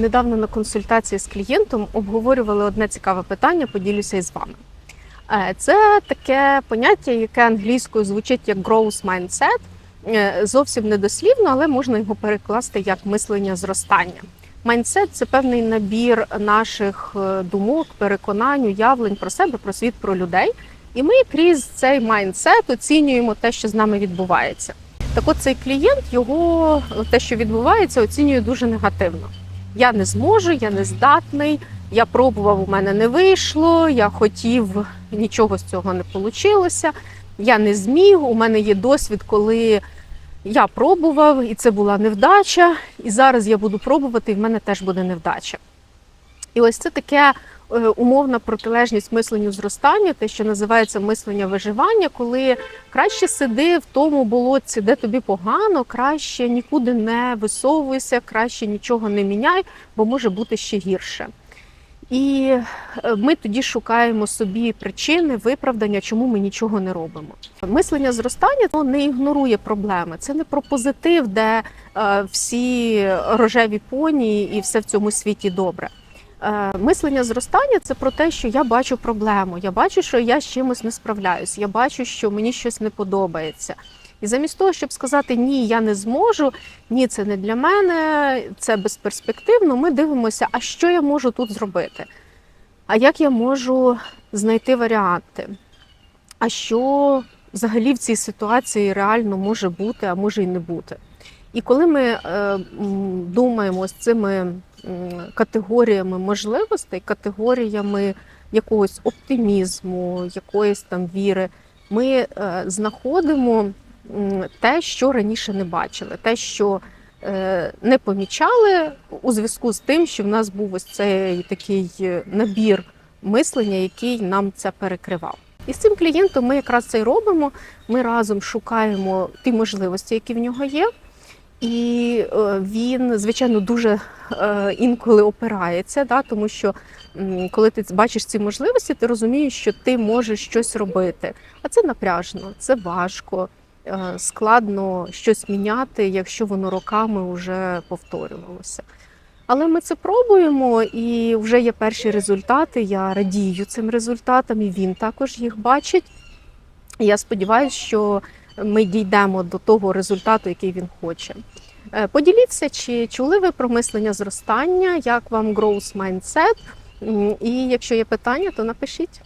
недавно на консультації з клієнтом обговорювали одне цікаве питання, поділюся із вами. Е, Це таке поняття, яке англійською звучить як growth mindset. Е, Зовсім недослівно, але можна його перекласти як мислення зростання. Майндсет це певний набір наших е, думок, переконань, уявлень про себе, про світ, про людей. І ми крізь цей майндсет оцінюємо те, що з нами відбувається. Так от цей клієнт його те, що відбувається, оцінює дуже негативно. Я не зможу, я не здатний, я пробував, у мене не вийшло, я хотів, нічого з цього не вийшло, я не зміг, у мене є досвід, коли я пробував, і це була невдача, і зараз я буду пробувати, і в мене теж буде невдача. І ось це таке умовна протилежність мисленню зростання, те, що називається мислення виживання, коли краще сиди в тому болотці, де тобі погано, краще нікуди не висовуйся, краще нічого не міняй, бо може бути ще гірше. І е, ми тоді шукаємо собі причини виправдання, чому ми нічого не робимо. Мислення зростання ну, не ігнорує проблеми. Це не про позитив, де е, всі рожеві поні і все в цьому світі добре. Е, Мислення зростання це про те, що я бачу проблему, я бачу, що я з чимось не справляюсь, я бачу, що мені щось не подобається. І замість того, щоб сказати ні, я не зможу, ні, це не для мене, це безперспективно, ми дивимося, а що я можу тут зробити? А як я можу знайти варіанти? А що взагалі в цій ситуації реально може бути, а може і не бути? І коли ми е, думаємо з цими категоріями можливостей, категоріями якогось оптимізму, якоїсь там віри, ми е, знаходимо те, що раніше не бачили, те, що е, не помічали у зв'язку з тим, що в нас був ось цей такий набір мислення, який нам це перекривав. І з цим клієнтом ми якраз це й робимо. Ми разом шукаємо ті можливості, які в нього є. І е, він, звичайно, дуже е, інколи опирається, да, тому що коли ти бачиш ці можливості, ти розумієш, що ти можеш щось робити. А це напряжно, це важко, е, складно щось міняти, якщо воно роками вже повторювалося. Але ми це пробуємо, і вже є перші результати. Я радію цим результатам, і він також їх бачить. Я сподіваюся, що ми дійдемо до того результату, який він хоче. Е, Поділіться, чи чули ви про мислення зростання, як вам growth mindset? І якщо є питання, то напишіть.